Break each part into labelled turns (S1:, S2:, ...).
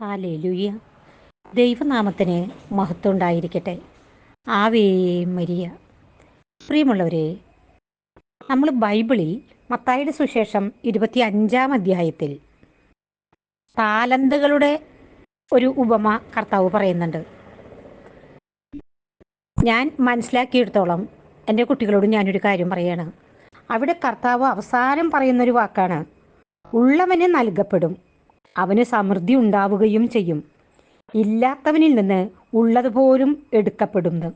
S1: Hallelujah ദൈവനാമത്തിന് മഹത്വം ഉണ്ടായിരിക്കട്ടെ. Ave Maria. പ്രിയമുള്ളവരെ നമ്മൾ ബൈബിളിൽ മത്തായുടെ സുശേഷം ഇരുപത്തി അഞ്ചാം അധ്യായത്തിൽ താലന്തുകളുടെ ഒരു ഉപമ കർത്താവ് പറയുന്നുണ്ട്. ഞാൻ മനസ്സിലാക്കിയെടുത്തോളം എന്റെ കുട്ടികളോട് ഞാനൊരു കാര്യം പറയാണ്. അവിടെ കർത്താവ് അവസാനം പറയുന്നൊരു വാക്കാണ് ഉള്ളവന് നൽകപ്പെടും അവന് സമൃദ്ധി ഉണ്ടാവുകയും ചെയ്യും. ഇല്ലാത്തവനിൽ നിന്ന് ഉള്ളതുപോലും എടുക്കപ്പെടുന്നു.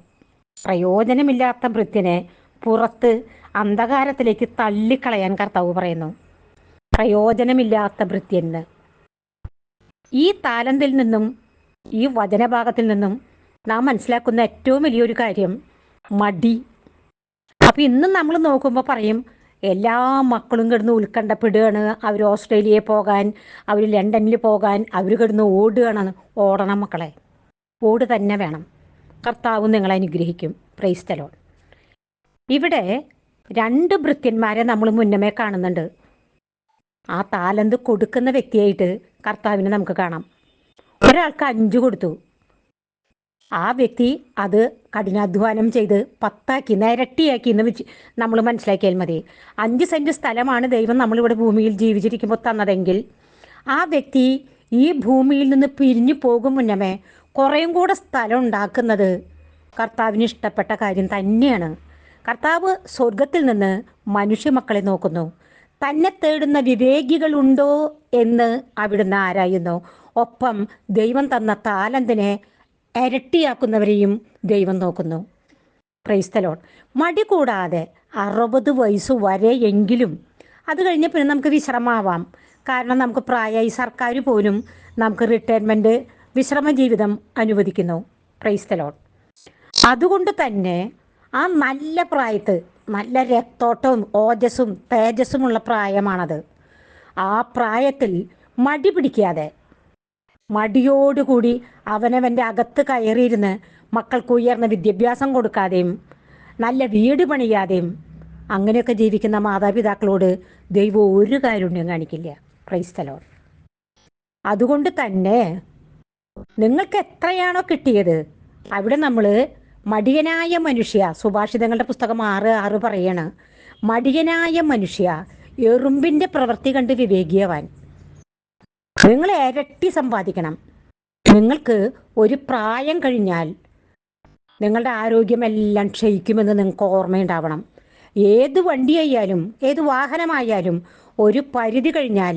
S1: പ്രയോജനമില്ലാത്ത ഭൃത്യനെ പുറത്ത് അന്ധകാരത്തിലേക്ക് തള്ളിക്കളയാൻ കർത്താവ് പറയുന്നു. പ്രയോജനമില്ലാത്ത ഭൃത്യന്. ഈ താലന്തിൽ നിന്നും ഈ വചനഭാഗത്തിൽ നിന്നും നാം മനസ്സിലാക്കുന്ന ഏറ്റവും വലിയൊരു കാര്യം മടി. അപ്പം ഇന്ന് നമ്മൾ നോക്കുമ്പോൾ പറയും എല്ലാ മക്കളും കിടന്ന് ഉത്കണ്ഠപ്പെടുകയാണ്. അവർ ഓസ്ട്രേലിയയിൽ പോകാൻ അവർ ലണ്ടനിൽ പോകാൻ അവർ കിടന്ന് ഓടുകയാണ്. ഓടണം മക്കളെ. ഓട് തന്നെ വേണം. കർത്താവ് നിങ്ങളെ അനുഗ്രഹിക്കും. പ്രൈസ്തലോൺ ഇവിടെ രണ്ട് ഭൃത്യന്മാരെ നമ്മൾ മുന്നമേ കാണുന്നുണ്ട്. ആ താലന്ത് കൊടുക്കുന്ന വ്യക്തിയായിട്ട് കർത്താവിനെ നമുക്ക് കാണാം. ഒരാൾക്ക് അഞ്ച് കൊടുത്തു. ആ വ്യക്തി അത് കഠിനാധ്വാനം ചെയ്ത് പത്താക്കി നിരട്ടിയാക്കി എന്ന് വെച്ച് നമ്മൾ മനസ്സിലാക്കിയാൽ മതി. അഞ്ച് സെന്റ് സ്ഥലമാണ് ദൈവം നമ്മളിവിടെ ഭൂമിയിൽ ജീവിച്ചിരിക്കുമ്പോൾ തന്നതെങ്കിൽ ആ വ്യക്തി ഈ ഭൂമിയിൽ നിന്ന് പിരിഞ്ഞു പോകും മുന്നമേ കുറേയും കൂടെ സ്ഥലം ഉണ്ടാക്കുന്നത് കർത്താവിന് ഇഷ്ടപ്പെട്ട കാര്യം തന്നെയാണ്. കർത്താവ് സ്വർഗത്തിൽ നിന്ന് മനുഷ്യ മക്കളെ നോക്കുന്നു. തന്നെ തേടുന്ന വിവേകികളുണ്ടോ എന്ന് അവിടുന്ന് ആരായുന്നു? ഒപ്പം ദൈവം തന്ന താലന്തിനെ ഇരട്ടിയാക്കുന്നവരെയും ദൈവം നോക്കുന്നു. ക്രൈസ്തലോൺ മടി കൂടാതെ അറുപത് വയസ്സ് വരെ എങ്കിലും അത് കഴിഞ്ഞ് പിന്നെ നമുക്ക് വിശ്രമാവാം. കാരണം നമുക്ക് പ്രായമായി സർക്കാർ പോലും നമുക്ക് റിട്ടയർമെന്റ് വിശ്രമ ജീവിതം അനുവദിക്കുന്നു. ക്രൈസ്തലോൺ അതുകൊണ്ട് തന്നെ ആ നല്ല പ്രായത്ത് നല്ല രക്തോട്ടവും ഓജസ്സും തേജസ്സുമുള്ള പ്രായമാണത്. ആ പ്രായത്തിൽ മടി പിടിക്കാതെ മടിയോടുകൂടി അവനവന്റെ അകത്ത് കയറിയിരുന്ന് മക്കൾക്ക് ഉയർന്ന വിദ്യാഭ്യാസം കൊടുക്കാതെയും നല്ല വീട് പണിയാതെയും അങ്ങനെയൊക്കെ ജീവിക്കുന്ന മാതാപിതാക്കളോട് ദൈവം ഒരു കാരുണ്യം കാണിക്കില്ല. ക്രൈസ്തലോ അതുകൊണ്ട് തന്നെ നിങ്ങൾക്ക് എത്രയാണോ കിട്ടിയത്? അവിടെ നമ്മൾ മടിയനായ മനുഷ്യ സുഭാഷിതങ്ങളുടെ പുസ്തകം ആറ് ആറ് പറയാണ് മടിയനായ മനുഷ്യ എറുമ്പിന്റെ പ്രവൃത്തി കണ്ട് വിവേകിയവാൻ. നിങ്ങൾ ഇരട്ടി സമ്പാദിക്കണം. നിങ്ങൾക്ക് ഒരു പ്രായം കഴിഞ്ഞാൽ നിങ്ങളുടെ ആരോഗ്യമെല്ലാം ക്ഷയിക്കുമെന്ന് നിങ്ങൾക്ക് ഓർമ്മയുണ്ടാവണം. ഏത് വണ്ടിയായാലും ഏത് വാഹനമായാലും ഒരു പരിധി കഴിഞ്ഞാൽ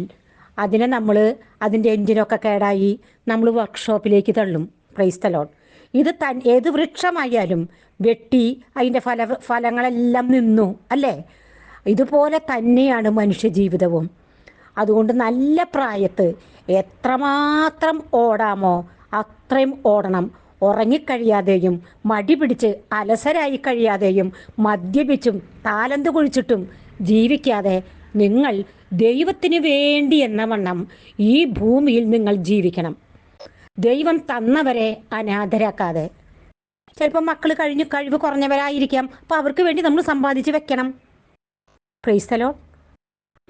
S1: അതിനെ നമ്മൾ അതിന്റെ എൻജിനൊക്കെ കേടായി നമ്മൾ വർക്ക്ഷോപ്പിലേക്ക് തള്ളും. പ്രൈസ് പ്രൈസ്തലോൺ ഇത് തൻ ഏത് വൃക്ഷമായാലും വെട്ടി അതിന്റെ ഫല ഫലങ്ങളെല്ലാം നിന്നു അല്ലേ? ഇതുപോലെ തന്നെയാണ് മനുഷ്യ ജീവിതവും. അതുകൊണ്ട് നല്ല പ്രായത്ത് എത്രമാത്രം ഓടാമോ അത്രയും ഓടണം. ഉറങ്ങിക്കഴിയാതെയും മടി പിടിച്ച് അലസരായി കഴിയാതെയും മദ്യപിച്ചും താലന്ത് കുഴിച്ചിട്ടും ജീവിക്കാതെ നിങ്ങൾ ദൈവത്തിന് വേണ്ടി എന്ന വണ്ണം ഈ ഭൂമിയിൽ നിങ്ങൾ ജീവിക്കണം. ദൈവം തന്നവരെ അനാഥരാക്കാതെ. ചിലപ്പോൾ മക്കൾ കഴിഞ്ഞ് കഴിവ് കുറഞ്ഞവരായിരിക്കാം. അപ്പോൾ അവർക്ക് വേണ്ടി നമ്മൾ സമ്പാദിച്ച് വെക്കണം. ക്രൈസ്തലോ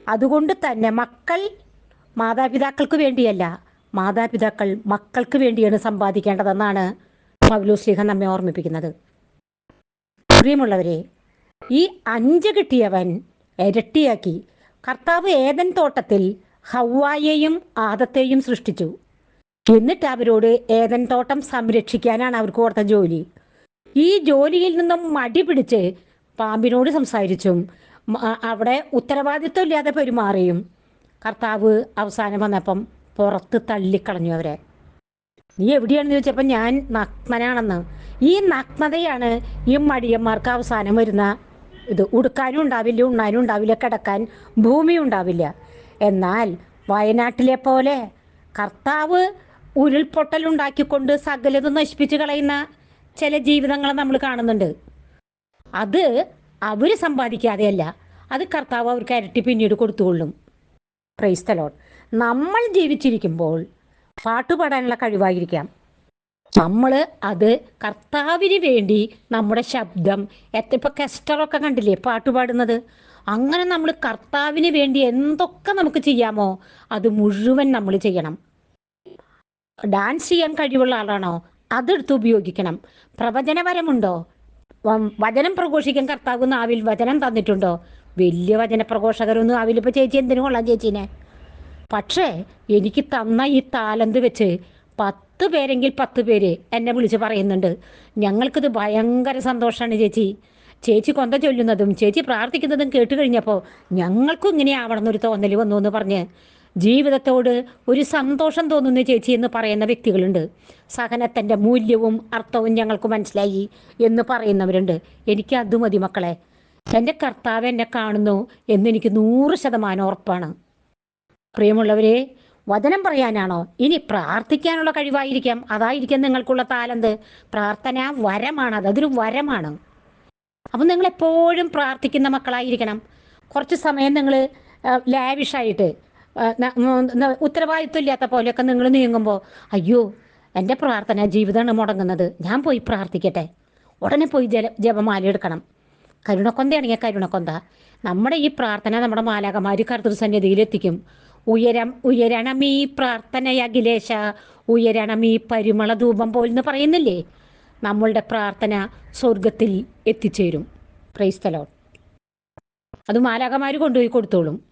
S1: അതുകൊണ്ട് തന്നെ മക്കൾ മാതാപിതാക്കൾക്ക് വേണ്ടിയല്ല മാതാപിതാക്കൾ മക്കൾക്ക് വേണ്ടിയാണ് സമ്പാദിക്കേണ്ടതെന്നാണ് പൗലോസ്ലിഹ നമ്മെ ഓർമ്മിപ്പിക്കുന്നത്. പ്രിയമുള്ളവരെ ഈ അഞ്ച് കിട്ടിയവൻ ഇരട്ടിയാക്കി കർത്താവ് ഏതൻ തോട്ടത്തിൽ ഹവായെയും ആദത്തെയും സൃഷ്ടിച്ചു. എന്നിട്ട് അവരോട് ഏതൻ തോട്ടം സംരക്ഷിക്കാനാണ് അവർക്ക് കൊടുത്ത ജോലി. ഈ ജോലിയിൽ നിന്നും മടി പിടിച്ച് പാമ്പിനോട് സംസാരിച്ചും അവിടെ ഉത്തരവാദിത്വം ഇല്ലാതെ പെരുമാറിയും കർത്താവ് അവസാനം വന്നപ്പം പുറത്ത് തള്ളിക്കളഞ്ഞു അവരെ. നീ എവിടെയാണെന്ന് ചോദിച്ചപ്പോൾ ഞാൻ നഗ്നനാണെന്ന്. ഈ നഗ്നതയാണ് ഈ മടിയന്മാർക്ക് അവസാനം വരുന്ന ഇത്. ഉടുക്കാനും ഉണ്ടാവില്ല ഉണ്ണാനും ഉണ്ടാവില്ല കിടക്കാൻ ഭൂമി ഉണ്ടാവില്ല. എന്നാൽ വയനാട്ടിലെ പോലെ കർത്താവ് ഉരുൾപൊട്ടൽ ഉണ്ടാക്കിക്കൊണ്ട് സകലതും നശിപ്പിച്ച് കളയുന്ന ചില ജീവിതങ്ങൾ നമ്മൾ കാണുന്നുണ്ട്. അത് അവർ സമ്പാദിക്കാതെയല്ല. അത് കർത്താവ് അവർക്ക് ഇരട്ടി പിന്നീട് കൊടുത്തുകൊള്ളും. ക്രൈസ്തലോൺ നമ്മൾ ജീവിച്ചിരിക്കുമ്പോൾ പാട്ടുപാടാനുള്ള കഴിവായിരിക്കാം. നമ്മൾ അത് കർത്താവിന് വേണ്ടി നമ്മുടെ ശബ്ദം എത്ര ഇപ്പോൾ കെസ്റ്ററൊക്കെ കണ്ടില്ലേ പാട്ട് പാടുന്നത്? അങ്ങനെ നമ്മൾ കർത്താവിന് വേണ്ടി എന്തൊക്കെ നമുക്ക് ചെയ്യാമോ അത് മുഴുവൻ നമ്മൾ ചെയ്യണം. ഡാൻസ് ചെയ്യാൻ കഴിവുള്ള ആളാണോ? അതെടുത്ത് ഉപയോഗിക്കണം. പ്രവചനപരമുണ്ടോ? വചനം പ്രഘോഷിക്കാൻ കർത്താവ് നാവിൽ വചനം തന്നിട്ടുണ്ടോ? വലിയ വചന പ്രഘോഷകരൊന്നും ആവില്ല. ഇപ്പൊ ചേച്ചി എന്തിനു കൊള്ളാം ചേച്ചീനെ? പക്ഷേ എനിക്ക് തന്ന ഈ താലന്ത് വെച്ച് പത്ത് പേരെങ്കിൽ പത്ത് പേര് എന്നെ വിളിച്ച് പറയുന്നുണ്ട്. ഞങ്ങൾക്കിത് ഭയങ്കര സന്തോഷമാണ് ചേച്ചി. ചേച്ചി കൊന്ത ചൊല്ലുന്നതും ചേച്ചി പ്രാർത്ഥിക്കുന്നതും കേട്ട് കഴിഞ്ഞപ്പോൾ ഞങ്ങൾക്കും ഇങ്ങനെ ആവണമെന്നൊരു തോന്നൽ വന്നു എന്ന് പറഞ്ഞ് ജീവിതത്തോട് ഒരു സന്തോഷം തോന്നുന്നു ചേച്ചി എന്ന് പറയുന്ന വ്യക്തികളുണ്ട്. സഹനത്തിന്റെ മൂല്യവും അർത്ഥവും ഞങ്ങൾക്ക് മനസ്സിലായി എന്ന് പറയുന്നവരുണ്ട്. എനിക്ക് അത് മതി മക്കളെ. എന്റെ കർത്താവ് എന്നെ കാണുന്നു എന്നെനിക്ക് നൂറ് ശതമാനം ഉറപ്പാണ്. പ്രിയമുള്ളവരെ വചനം പറയാനാണോ? ഇനി പ്രാർത്ഥിക്കാനുള്ള കഴിവായിരിക്കാം. അതായിരിക്കാം നിങ്ങൾക്കുള്ള താലന്ത്. പ്രാർത്ഥന വരമാണ്. അത് അതൊരു വരമാണ്. അപ്പം നിങ്ങൾ എപ്പോഴും പ്രാർത്ഥിക്കുന്ന മക്കളായിരിക്കണം. കുറച്ച് സമയം നിങ്ങൾ ലാവിഷായിട്ട് ഉത്തരവാദിത്വം ഇല്ലാത്ത പോലെയൊക്കെ നിങ്ങൾ നീങ്ങുമ്പോൾ അയ്യോ എന്റെ പ്രാർത്ഥന ജീവിതമാണ് മുടങ്ങുന്നത്. ഞാൻ പോയി പ്രാർത്ഥിക്കട്ടെ. ഉടനെ പോയി ജല ജപമാല എടുക്കണം. കരുണക്കൊന്തയാണെങ്കിൽ കരുണക്കൊന്ത. നമ്മുടെ ഈ പ്രാർത്ഥന നമ്മുടെ മാലാകമാര് കറുത്തൊരു സന്നിധിയിലെത്തിക്കും ഉയരം ഉയരണം ഈ പ്രാർത്ഥന അഖിലേശ. ഉയരണം ഈ പരിമള ധൂപം പോലെന്ന് പറയുന്നില്ലേ? നമ്മളുടെ പ്രാർത്ഥന സ്വർഗത്തിൽ എത്തിച്ചേരും. ക്രൈസ്തലോ അത് മാലാകമാർ കൊണ്ടുപോയി കൊടുത്തോളും.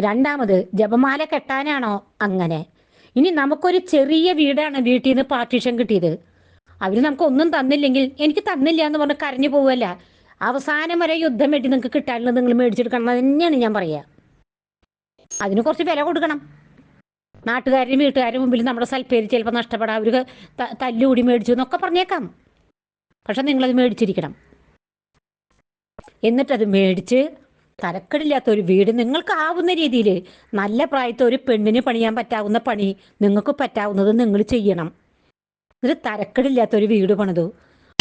S1: രണ്ടാമത് ജപമാല കെട്ടാനാണോ? അങ്ങനെ. ഇനി നമുക്കൊരു ചെറിയ വീടാണ് വീട്ടിൽ നിന്ന് പാർട്ടീഷൻ കിട്ടിയത്. അവർ നമുക്ക് ഒന്നും തന്നില്ലെങ്കിൽ എനിക്ക് തന്നില്ല എന്ന് പറഞ്ഞ് കരഞ്ഞു പോവല്ല. അവസാനം വരെ യുദ്ധം വേണ്ടി നിങ്ങൾക്ക് കിട്ടാനുള്ളത് നിങ്ങൾ മേടിച്ചെടുക്കണം തന്നെയാണ് ഞാൻ പറയുക അതിന് കുറച്ച് വില കൊടുക്കണം. നാട്ടുകാരും വീട്ടുകാരും മുമ്പിൽ നമ്മുടെ സൽപ്പേര് ചിലപ്പോൾ നഷ്ടപ്പെടാം. അവർ ത- തല്ലുകൂടി മേടിച്ചു എന്നൊക്കെ പറഞ്ഞേക്കാം. പക്ഷെ നിങ്ങളത് മേടിച്ചിരിക്കണം. എന്നിട്ടത് മേടിച്ച് തരക്കടില്ലാത്ത ഒരു വീട് നിങ്ങൾക്ക് ആവുന്ന രീതിയിൽ നല്ല പ്രായത്തെ ഒരു പെണ്ണിന് പണിയാൻ പറ്റാവുന്ന പണി നിങ്ങൾക്ക് പറ്റാവുന്നത് നിങ്ങൾ ചെയ്യണം. എന്നിട്ട് തരക്കടില്ലാത്ത ഒരു വീട് പണിതു.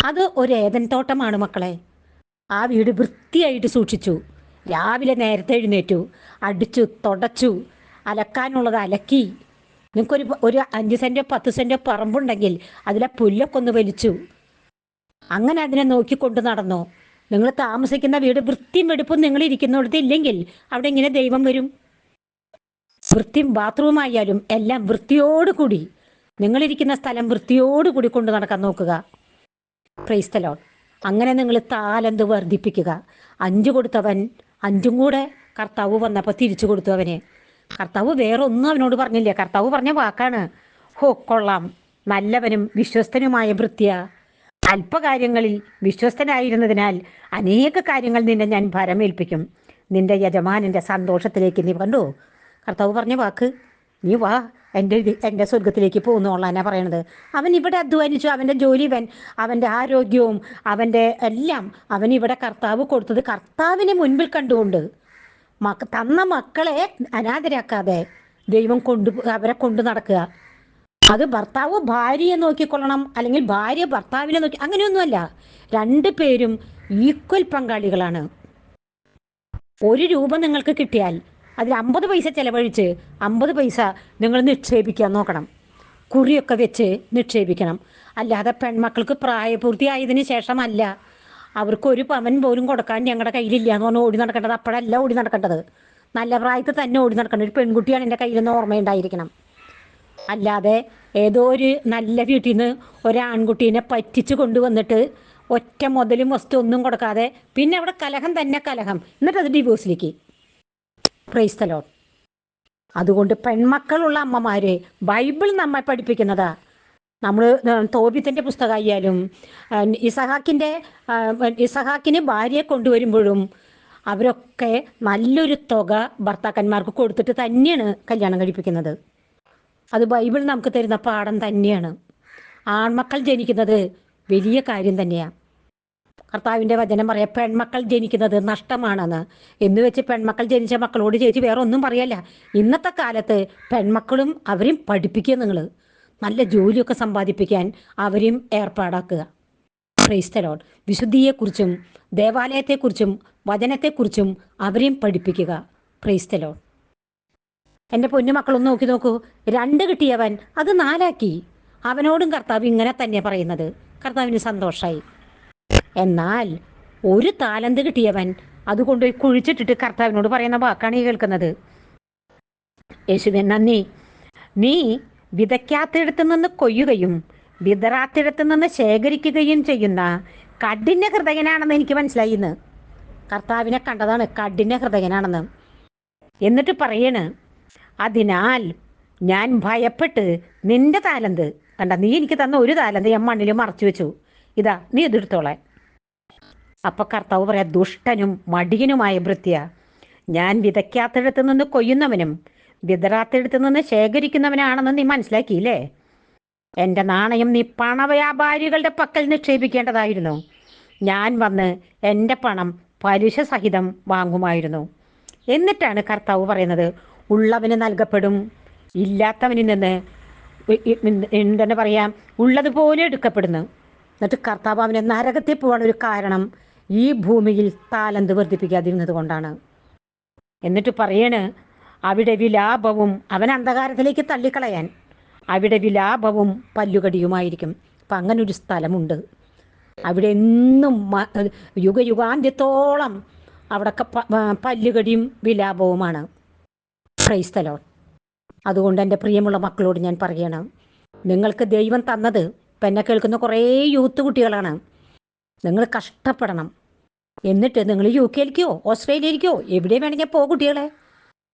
S1: അത് ഒരു ഏതൻ തോട്ടമാണ് മക്കളെ. ആ വീട് വൃത്തിയായിട്ട് സൂക്ഷിച്ചു. രാവിലെ നേരത്തെ എഴുന്നേറ്റു. അടിച്ചു തുടച്ചു അലക്കാനുള്ളത് അലക്കി. നിങ്ങൾക്കൊരു ഒരു അഞ്ച് സെന്റോ പത്ത് സെന്റോ പറമ്പുണ്ടെങ്കിൽ അതിലെ പുല്ലൊക്കെ ഒന്ന് വലിച്ചു. അങ്ങനെ അതിനെ നോക്കിക്കൊണ്ട് നടന്നു. നിങ്ങൾ താമസിക്കുന്ന വീട് വൃത്തിയും വെടുപ്പും നിങ്ങൾ ഇരിക്കുന്നിടത്ത് ഇല്ലെങ്കിൽ അവിടെ ഇങ്ങനെ ദൈവം വരും. വൃത്തിയും ബാത്റൂം ആയാലും എല്ലാം വൃത്തിയോടുകൂടി നിങ്ങളിരിക്കുന്ന സ്ഥലം വൃത്തിയോടുകൂടി കൊണ്ട് നടക്കാൻ നോക്കുക. ക്രൈസ്തലോൺ അങ്ങനെ നിങ്ങൾ താലന്ത് വർദ്ധിപ്പിക്കുക? അഞ്ച് കൊടുത്തവൻ അഞ്ചും കൂടെ കർത്താവ് വന്നപ്പോൾ തിരിച്ചു കൊടുത്തു അവന്. കർത്താവ് വേറെ ഒന്നും അവനോട് പറഞ്ഞില്ല. കർത്താവ് പറഞ്ഞ വാക്കാണ് ഹോ കൊള്ളാം. നല്ലവനും വിശ്വസ്തനുമായ വൃത്തിയ അല്പകാര്യങ്ങളിൽ വിശ്വസ്തനായിരുന്നതിനാൽ അനേക കാര്യങ്ങൾ നിന്നെ ഞാൻ ഭരമേൽപ്പിക്കും. നിന്റെ യജമാനന്റെ സന്തോഷത്തിലേക്ക് നീ കണ്ടു? കർത്താവ് പറഞ്ഞ വാക്ക്. നീ വാ എന്റെ എന്റെ സ്വർഗത്തിലേക്ക് പോകുന്നോളാനാ പറയണത്. അവൻ ഇവിടെ അധ്വാനിച്ചു. അവന്റെ ജോലി ഇവൻ അവന്റെ ആരോഗ്യവും അവന്റെ എല്ലാം അവൻ ഇവിടെ കർത്താവ് കൊടുത്തത് കർത്താവിനെ മുൻപിൽ കണ്ടുകൊണ്ട്. മക്ക തന്ന മക്കളെ അനാഥരാക്കാതെ ദൈവം കൊണ്ടു അവരെ കൊണ്ടു നടക്കുക. അത് ഭർത്താവ് ഭാര്യയെ നോക്കിക്കൊള്ളണം അല്ലെങ്കിൽ ഭാര്യ ഭർത്താവിനെ നോക്കി അങ്ങനെയൊന്നുമല്ല. രണ്ടു പേരും ഈക്വൽ പങ്കാളികളാണ്. ഒരു രൂപ നിങ്ങൾക്ക് കിട്ടിയാൽ അതിൽ അമ്പത് പൈസ ചിലവഴിച്ച് അമ്പത് പൈസ നിങ്ങൾ നിക്ഷേപിക്കാൻ നോക്കണം. കുറിയൊക്കെ വെച്ച് നിക്ഷേപിക്കണം. അല്ലാതെ പെൺമക്കൾക്ക് പ്രായപൂർത്തിയായതിന് ശേഷമല്ല. അവർക്ക് ഒരു പവൻ പോലും കൊടുക്കാൻ ഞങ്ങളുടെ കയ്യിലില്ല എന്ന് പറഞ്ഞാൽ ഓടി നടക്കേണ്ടത് അപ്പോഴല്ല ഓടി നടക്കേണ്ടത്. നല്ല പ്രായത്തിൽ തന്നെ ഓടി നടക്കേണ്ടത് ഒരു പെൺകുട്ടിയാണ് എന്റെ കയ്യിലെന്ന് ഓർമ്മയുണ്ടായിരിക്കണം അല്ലാതെ ഏതോ ഒരു നല്ല വീട്ടിൽ നിന്ന് ഒരാൺകുട്ടീനെ പറ്റിച്ച് കൊണ്ടുവന്നിട്ട് ഒറ്റ മുതലും വസ്തു ഒന്നും കൊടുക്കാതെ പിന്നെ അവിടെ കലഹം തന്നെ കലഹം. എന്നിട്ട് അത് ഡിവോഴ്സിലേക്ക് പ്രൈസ്തലോ അതുകൊണ്ട് പെൺമക്കളുള്ള അമ്മമാര് ബൈബിൾ നമ്മെ പഠിപ്പിക്കുന്നത്. നമ്മൾ തോബിത്തിന്റെ പുസ്തകമായാലും ഇസഹാക്കിന്റെ ഇസഹാക്കിന് ഭാര്യയെ കൊണ്ടുവരുമ്പോഴും അവരൊക്കെ നല്ലൊരു തുക ഭർത്താക്കന്മാർക്ക് കൊടുത്തിട്ട് തന്നെയാണ് കല്യാണം കഴിപ്പിക്കുന്നത്. അത് ബൈബിൾ നമുക്ക് തരുന്ന പാഠം തന്നെയാണ്. ആൺമക്കൾ ജനിക്കുന്നത് വലിയ കാര്യം തന്നെയാണ് കർത്താവിന്റെ വചനം പറയാം പെൺമക്കൾ ജനിക്കുന്നത് നഷ്ടമാണെന്ന്. എന്ന് വെച്ച് പെൺമക്കൾ ജനിച്ച മക്കളോട് ചേച്ചി വേറെ ഒന്നും പറയല്ല. ഇന്നത്തെ കാലത്ത് പെൺമക്കളും അവരെയും പഠിപ്പിക്കുക നിങ്ങൾ നല്ല ജോലിയൊക്കെ സമ്പാദിപ്പിക്കാൻ അവരെയും ഏർപ്പാടാക്കുക. ക്രൈസ്തലോൺ വിശുദ്ധിയെക്കുറിച്ചും ദേവാലയത്തെക്കുറിച്ചും വചനത്തെക്കുറിച്ചും അവരെയും പഠിപ്പിക്കുക. ക്രൈസ്തലോൺ എന്റെ പൊന്നു മക്കളൊന്ന് നോക്കി നോക്കൂ. രണ്ട് കിട്ടിയവൻ അത് നാലാക്കി. അവനോടും കർത്താവ് ഇങ്ങനെ തന്നെ പറയുന്നത്. കർത്താവിന് സന്തോഷമായി എന്നാൽ ഒരു താലന്ത് കിട്ടിയവൻ അതുകൊണ്ട് കുഴിച്ചിട്ടിട്ട് കർത്താവിനോട് പറയുന്ന വാക്കാണ് ഈ കേൾക്കുന്നത്. യേശുവൻ നന്ദി. നീ വിതയ്ക്കാത്തിടത്തു നിന്ന് കൊയ്യുകയും വിതറാത്തിടത്തു നിന്ന് ശേഖരിക്കുകയും ചെയ്യുന്ന കഠിന ഹൃദയനാണെന്ന് എനിക്ക് മനസ്സിലായി ഇന്ന്. കർത്താവിനെ കണ്ടതാണ് കഠിന ഹൃദയനാണെന്ന്. എന്നിട്ട് പറയണ് അതിനാൽ ഞാൻ ഭയപ്പെട്ട് നിന്റെ താലന്ത് കണ്ട നീ എനിക്ക് തന്ന ഒരു താലന്ത് ഞാൻ മണ്ണിൽ മറച്ചു വെച്ചു. ഇതാ നീ ഇതെടുത്തോളെ അപ്പൊ കർത്താവ് പറയാ ദുഷ്ടനും മടിയനുമായ ഭൃത്യ ഞാൻ വിതയ്ക്കാത്തടത്ത് നിന്ന് കൊയ്യുന്നവനും വിതറാത്തിടത്ത് നിന്ന് ശേഖരിക്കുന്നവനാണെന്ന് നീ മനസ്സിലാക്കിയില്ലേ? എന്റെ നാണയം നീ പണവ്യാപാരികളുടെ പക്കൽ നിക്ഷേപിക്കേണ്ടതായിരുന്നു. ഞാൻ വന്ന് എന്റെ പണം പലിശ സഹിതം വാങ്ങുമായിരുന്നു. എന്നിട്ടാണ് കർത്താവ് പറയുന്നത് ഉള്ളവന് നൽകപ്പെടും ഇല്ലാത്തവനിൽ നിന്ന് എന്താണ് പറയാ ഉള്ളതുപോലെ എടുക്കപ്പെടുന്നു. എന്നിട്ട് കർത്താവ് അവനെ നരകത്തിൽ പോകാൻ ഒരു കാരണം ഈ ഭൂമിയിൽ താലന്ത് വർദ്ധിപ്പിക്കാതിരുന്നത് കൊണ്ടാണ്. എന്നിട്ട് പറയണ് അവിടെ വിലാപവും അവൻ അന്ധകാരത്തിലേക്ക് തള്ളിക്കളയാൻ. അവിടെ വിലാപവും പല്ലുകടിയുമായിരിക്കും. അപ്പം അങ്ങനൊരു സ്ഥലമുണ്ട്. അവിടെ എന്നും യുഗയുഗാന്ത്യത്തോളം അവിടെ പല്ലുകടിയും വിലാപവുമാണ്. ക്രൈസ്തലോ അതുകൊണ്ട് എന്റെ പ്രിയമുള്ള മക്കളോട് ഞാൻ പറയണം നിങ്ങൾക്ക് ദൈവം തന്നത് ഇപ്പം എന്നെ കേൾക്കുന്ന കുറേ യൂത്ത് കുട്ടികളാണ്. നിങ്ങൾ കഷ്ടപ്പെടണം. എന്നിട്ട് നിങ്ങൾ യു കെയിലേക്കോ ഓസ്ട്രേലിയയിലേക്കോ എവിടെ വേണമെങ്കിൽ പോ കുട്ടികളെ.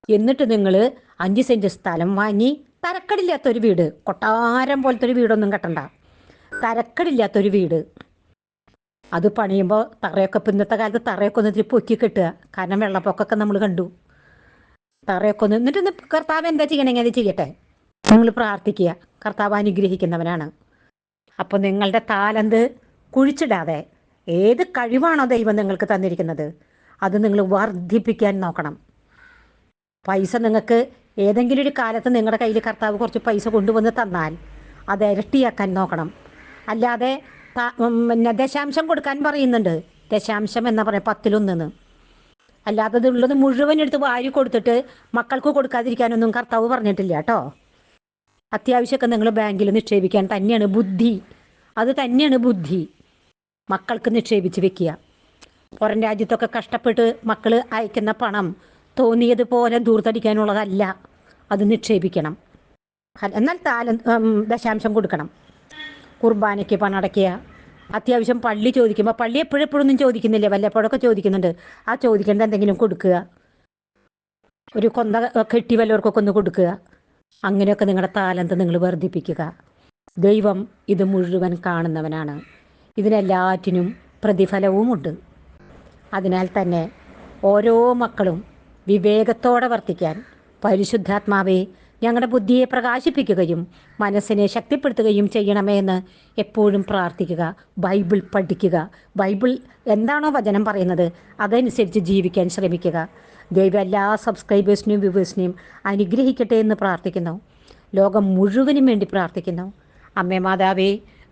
S1: എന്നിട്ട് നിങ്ങൾ അഞ്ച് സെന്റ് സ്ഥലം വാങ്ങി തരക്കടില്ലാത്തൊരു വീട് കൊട്ടാരം പോലത്തെ ഒരു വീടൊന്നും കെട്ടണ്ട. തരക്കടില്ലാത്തൊരു വീട്. അത് പണിയുമ്പോൾ തറയൊക്കെ ഇന്നത്തെ കാലത്ത് തറയൊക്കെ ഒന്ന് ഇത്തിരി പൊക്കി കെട്ടുക. കാരണം വെള്ളപ്പൊക്കൊക്കെ നമ്മൾ കണ്ടു. തറയൊക്കെ ഒന്ന് എന്നിട്ട് ഒന്ന് കർത്താവ് എന്താ ചെയ്യണമെങ്കിൽ അത് ചെയ്യട്ടെ? നിങ്ങൾ പ്രാർത്ഥിക്കുക. കർത്താവ് അനുഗ്രഹിക്കുന്നവനാണ്. അപ്പോൾ നിങ്ങളുടെ താലന്ത് കുഴിച്ചിടാതെ ഏത് കഴിവാണോ ദൈവം നിങ്ങൾക്ക് തന്നിരിക്കുന്നത്? അത് നിങ്ങൾ വർദ്ധിപ്പിക്കാൻ നോക്കണം. പൈസ നിങ്ങൾക്ക് ഏതെങ്കിലും ഒരു കാലത്ത് നിങ്ങളുടെ കയ്യിൽ കർത്താവ് കുറച്ച് പൈസ കൊണ്ടുവന്ന് തന്നാൽ അത് ഇരട്ടിയാക്കാൻ നോക്കണം. അല്ലാതെ പിന്നെ ദശാംശം കൊടുക്കാൻ പറയുന്നുണ്ട്. ദശാംശം എന്നാ പറയാ പത്തിലൊന്നെന്ന് അല്ലാതെ ഉള്ളത് മുഴുവൻ എടുത്ത് വാരി കൊടുത്തിട്ട് മക്കൾക്ക് കൊടുക്കാതിരിക്കാനൊന്നും കർത്താവ് പറഞ്ഞിട്ടില്ല കേട്ടോ. അത്യാവശ്യമൊക്കെ നിങ്ങൾ ബാങ്കിൽ നിക്ഷേപിക്കാൻ തന്നെയാണ് ബുദ്ധി. അത് തന്നെയാണ് ബുദ്ധി. മക്കൾക്ക് നിക്ഷേപിച്ച് വെക്കുക. പുറം രാജ്യത്തൊക്കെ കഷ്ടപ്പെട്ട് മക്കൾ അയക്കുന്ന പണം തോന്നിയതുപോലെ ദൂർത്തടിക്കാനുള്ളതല്ല. അത് നിക്ഷേപിക്കണം. എന്നാൽ താല ദശാംശം കൊടുക്കണം. കുർബാനയ്ക്ക് പണം അടയ്ക്കുക. അത്യാവശ്യം പള്ളി ചോദിക്കുമ്പോൾ പള്ളി എപ്പോഴും എപ്പോഴൊന്നും ചോദിക്കുന്നില്ല. വല്ലപ്പോഴൊക്കെ ചോദിക്കുന്നുണ്ട്. ആ ചോദിക്കേണ്ട എന്തെങ്കിലും കൊടുക്കുക. ഒരു കൊന്ത കെട്ടി വല്ലവർക്കൊക്കെ ഒന്ന് കൊടുക്കുക. അങ്ങനെയൊക്കെ നിങ്ങളുടെ താലന്ത് നിങ്ങൾ വർദ്ധിപ്പിക്കുക. ദൈവം ഇത് മുഴുവൻ കാണുന്നവനാണ്. ഇതിനെല്ലാറ്റിനും പ്രതിഫലവുമുണ്ട്. അതിനാൽ തന്നെ ഓരോ മക്കളും വിവേകത്തോടെ വർത്തിക്കാൻ പരിശുദ്ധാത്മാവെ ഞങ്ങളുടെ ബുദ്ധിയെ പ്രകാശിപ്പിക്കുകയും മനസ്സിനെ ശക്തിപ്പെടുത്തുകയും ചെയ്യണമേ എന്ന് എപ്പോഴും പ്രാർത്ഥിക്കുക ബൈബിൾ പഠിക്കുക. ബൈബിൾ എന്താണോ വചനം പറയുന്നത് അതനുസരിച്ച് ജീവിക്കാൻ ശ്രമിക്കുക. ദൈവം എല്ലാ സബ്സ്ക്രൈബേഴ്സിനെയും വ്യൂവേഴ്സിനെയും അനുഗ്രഹിക്കട്ടെ എന്ന് പ്രാർത്ഥിക്കുന്നു. ലോകം മുഴുവനും വേണ്ടി പ്രാർത്ഥിക്കുന്നു. അമ്മേ മാതാവേ